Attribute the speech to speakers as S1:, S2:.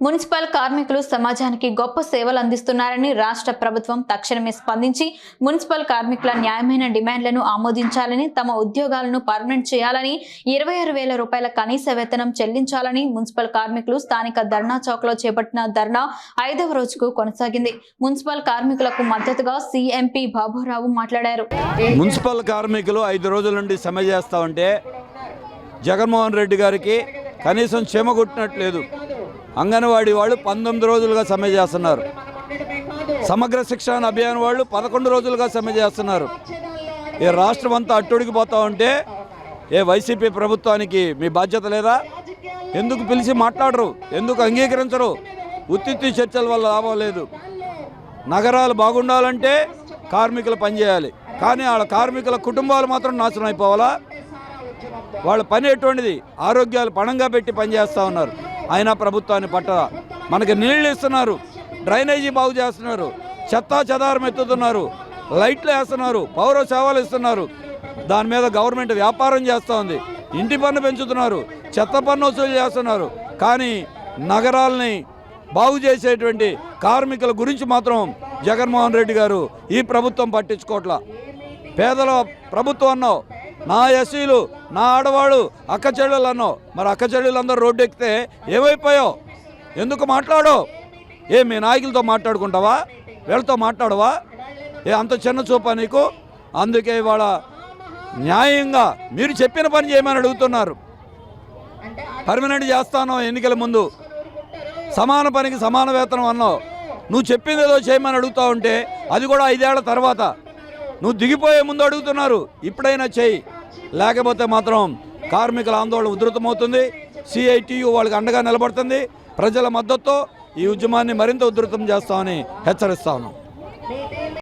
S1: Municipal కార్మికులు సమాజానికి గొప్ప సేవలు అందిస్తున్నారని రాష్ట్ర ప్రభుత్వం తక్షణమే స్పందించి మున్సిపల్ కార్మికుల న్యాయమైన డిమాండ్లను ఆమోదించాలని తమ ఉద్యోగాలను పర్మనెంట్ చేయాలని ఇరవై ఆరు వేల రూపాయల కనీస వేతనం చెల్లించాలని మున్సిపల్ కార్మికులు స్థానిక ధర్నా చౌక్లో చేపట్టిన ధర్నా ఐదవ రోజుకు కొనసాగింది. మున్సిపల్ కార్మికులకు మద్దతుగా సీఎంపీ బాబురావు మాట్లాడారు.
S2: మున్సిపల్ కార్మికులు ఐదు రోజుల నుండి సమ్మె చేస్తా ఉంటే జగన్మోహన్ రెడ్డి గారికి కనీసం చెమగొట్టినట్లేదు అంగన్వాడీ వాళ్ళు పంతొమ్మిది రోజులుగా సమ్మె చేస్తున్నారు. సమగ్ర శిక్షణ అభియాన్ వాళ్ళు పదకొండు రోజులుగా సమ్మె చేస్తున్నారు. ఈ రాష్ట్రం అంతా అట్టుడికిపోతా ఉంటే ఏ వైసీపీ ప్రభుత్వానికి మీ బాధ్యత లేదా? ఎందుకు పిలిచి మాట్లాడరు? ఎందుకు అంగీకరించరు? ఉత్తిత్తి చర్చల వల్ల లాభం లేదు. నగరాలు బాగుండాలంటే కార్మికులు పనిచేయాలి. కానీ వాళ్ళ కార్మికుల కుటుంబాలు మాత్రం నాశనం అయిపోవాలా? వాళ్ళ పని ఎటువంటిది? ఆరోగ్యాలు పణంగా పెట్టి పనిచేస్తూ ఉన్నారు. అయినా ప్రభుత్వాన్ని పట్టదా? మనకి నీళ్ళు ఇస్తున్నారు డ్రైనేజీ బాగు చేస్తున్నారు చెత్తా చెదారం ఎత్తుతున్నారు లైట్లు వేస్తున్నారు పౌర సేవలు ఇస్తున్నారు. దాని మీద గవర్నమెంట్ వ్యాపారం చేస్తూ ఉంది ఇంటి పన్ను పెంచుతున్నారు చెత్త పన్ను వసూలు చేస్తున్నారు. కానీ నగరాల్ని బాగు చేసేటువంటి కార్మికుల గురించి మాత్రం జగన్మోహన్ రెడ్డి గారు ఈ ప్రభుత్వం పట్టించుకోవట్లా పేదల ప్రభుత్వం అన్నావు నా ఎస్సీలు నా ఆడవాళ్ళు అక్క చెల్లెలు అన్నో. మరి అక్క చెల్లెలందరూ రోడ్డు ఎక్కితే ఏమైపోయావు? ఎందుకు మాట్లాడో ఏ మీ నాయకులతో మాట్లాడుకుంటావా? వీళ్ళతో మాట్లాడవా? ఏ అంత చిన్న చూపా నీకు? అందుకే ఇవాళ న్యాయంగా మీరు చెప్పిన పని చేయమని అడుగుతున్నారు. పర్మనెంట్ చేస్తాను ఎన్నికల ముందు. సమాన పనికి సమాన వేతనం అన్నావు నువ్వు చెప్పింది ఏదో చేయమని అడుగుతా ఉంటే అది కూడా ఐదేళ్ళ తర్వాత. నువ్వు దిగిపోయే ముందు అడుగుతున్నారు. ఇప్పుడైనా చేయి. లేకపోతే మాత్రం కార్మికుల ఆందోళన ఉధృతమవుతుంది. సిఐటియు వాళ్ళకి అండగా నిలబడుతుంది. ప్రజల మద్దతుతో ఈ ఉద్యమాన్ని మరింత ఉధృతం చేస్తామని హెచ్చరిస్తా ఉన్నాం.